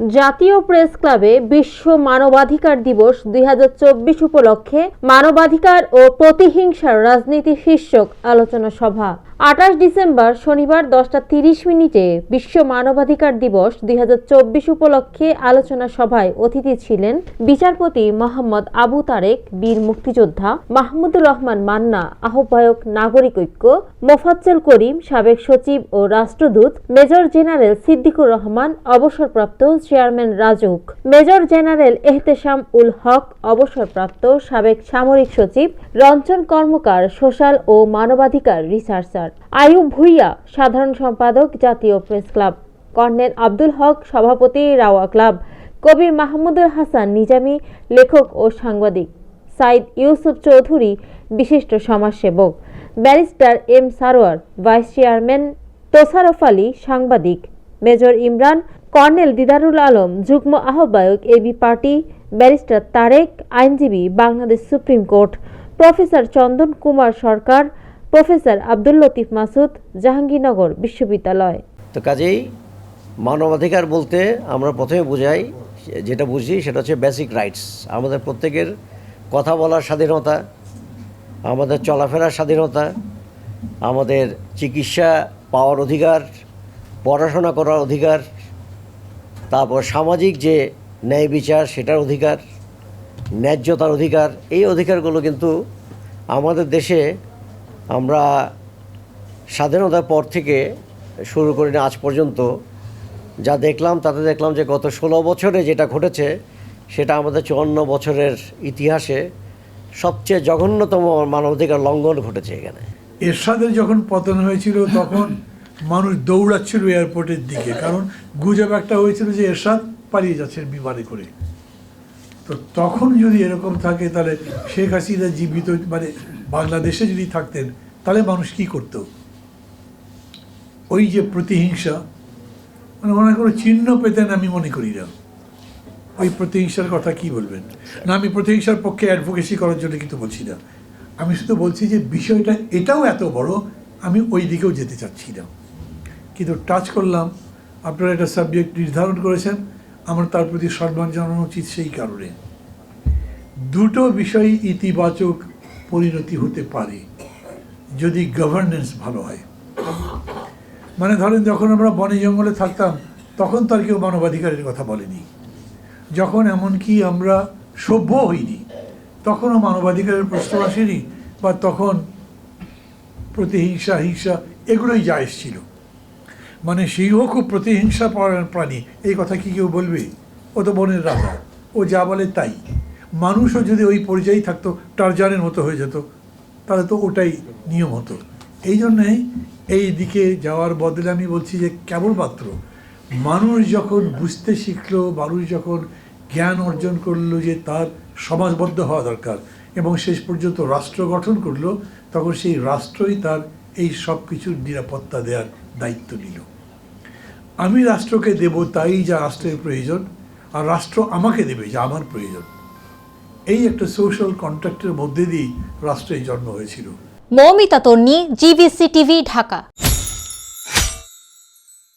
জাতীয় প্রেস ক্লাবে বিশ্ব মানবাধিকার দিবস দুই হাজার চব্বিশ উপলক্ষে মানবাধিকার ও প্রতিহিংসার রাজনীতি শীর্ষক আলোচনা সভা। আঠাশ ডিসেম্বর শনিবার দশটা তিরিশ মিনিটে বিশ্ব মানবাধিকার দিবস দুই হাজার চব্বিশ উপলক্ষে আলোচনা সভায় অতিথি ছিলেন বিচারপতি মোহাম্মদ আবু তারেক, বীর মুক্তিযোদ্ধা মাহমুদুর রহমান মান্না, আহ্বায়ক নাগরিক ঐক্য, মোফাজ্জল করিম, সাবেক সচিব ও রাষ্ট্রদূত, মেজর জেনারেল সিদ্দিকুর রহমান, অবসরপ্রাপ্ত chairman RAJUK, major general Ehtesham ul Haque, অবসরপ্রাপ্ত সাবেক সামরিক সচিব, রঞ্জন কর্মকার, সোশ্যাল ও মানবাধিকার রিসার্চার। আয়ুব ভুইয়া, সাধারণ সম্পাদক, Jatiya press club. Colonel Abdul Haque, সভাপতি, রাওয়া ক্লাব। কবি মাহমুদুল হাসান, নিজামী, লেখক ও সাংবাদিক। সাইদ ইউসুফ চৌধুরী, বিশিষ্ট সমাজসেবক। Barrister M Sarwar, vice chairman Tosharof Ali, সাংবাদিক। মেজর ইমরান, কর্নেল দিদারুল আলম, যুগ্ম আহ্বায়ক এবি পার্টি, ব্যারিস্টার তারেক, আইনজীবী, Bangladesh supreme court. Professor Chandan Kumar Sarkar professor Abdul Latif Masud, Jahangirnagar বিশ্ববিদ্যালয়। তো কাজেই মানবাধিকার বলতে আমরা প্রথমে বোঝাই, যেটা বুঝি সেটা হচ্ছে বেসিক রাইটস আমাদের প্রত্যেকের কথা বলার স্বাধীনতা, আমাদের চলাফেরার স্বাধীনতা, আমাদের চিকিৎসা পাওয়ার অধিকার, পড়াশোনা করার অধিকার, তারপর সামাজিক যে ন্যায় বিচার সেটার অধিকার, ন্যায্যতার অধিকার, এই অধিকারগুলো কিন্তু আমাদের দেশে আমরা স্বাধীনতার পর থেকে শুরু করে আজ পর্যন্ত। যা দেখলাম, তাতে দেখলাম যে গত ষোলো বছরে যেটা ঘটেছে, সেটা আমাদের চুয়ান্ন বছরের ইতিহাসে সবচেয়ে জঘন্যতম মানবাধিকার লঙ্ঘন ঘটেছে এখানে। এরশাদের যখন পতন হয়েছিল, তখন মানুষ দৌড়াচ্ছিল এয়ারপোর্টের দিকে। কারণ গুজব একটা হয়েছিল যে এরশাদ পালিয়ে যাচ্ছেন বিমানে করে। তো তখন যদি এরকম থাকে, তাহলে শেখ হাসিনা জীবিত মানে বাংলাদেশে যদি থাকতেন, তাহলে মানুষ কি করত? ওই যে প্রতিহিংসা মানে মনে কোনো চিহ্ন পেতেন আমি মনে করি না। ওই প্রতিহিংসার কথা কি বলবেন? না, আমি প্রতিহিংসার পক্ষে অ্যাডভোকেসি করার জন্য কিন্তু বলছি না। আমি শুধু বলছি যে বিষয়টা এটাও এত বড়, আমি ওই দিকেও যেতে চাচ্ছি না। কিন্তু টাচ করলাম, আপনারা একটা সাবজেক্ট নির্ধারণ করেছেন, আমার তার প্রতি সম্মান জানানো উচিত সেই কারণে। দুটো বিষয় ইতিবাচক পরিণতি হতে পারে, যদি গভর্নেন্স ভালো হয়। মানে ধরেন যখন আমরা বনে জঙ্গলে থাকতাম, তখন তো আর কেউ মানবাধিকারের কথা বলেনি। যখন এমনকি আমরা সভ্য হইনি, তখনও মানবাধিকারের প্রশ্ন আসেনি, বা তখন প্রতিহিংসা, হিংসা এগুলোই যা এসছিল। মানে সিংহ খুব প্রতিহিংসা প্রাণী, এই কথা কি কেউ বলবে? ও তো বনের রাজা, ও যা বলে তাই। মানুষও যদি ওই পর্যায়ে থাকতো, টারজানের মতো হয়ে যেত, তাহলে তো ওটাই নিয়ম হতো। এই জন্যেই এই দিকে যাওয়ার বদলে আমি বলছি যে কেবলমাত্র মানুষ যখন বুঝতে শিখলো, মানুষ যখন জ্ঞান অর্জন করল যে তার সমাজবদ্ধ হওয়া দরকার এবং শেষ পর্যন্ত রাষ্ট্র গঠন করল, তখন সেই রাষ্ট্রই তার এই সব কিছুর নিরাপত্তা দেওয়ার দায়িত্ব নিল। আমি রাষ্ট্রকে দেব তাই যা রাষ্ট্রের প্রয়োজন, আর রাষ্ট্র আমাকে দেবে যা আমার প্রয়োজন। এই একটা সোশ্যাল কন্ট্রাক্টের মধ্যে দিয়েই রাষ্ট্রের জন্ম হয়েছিল। Moumita Tonni GBC TV Dhaka.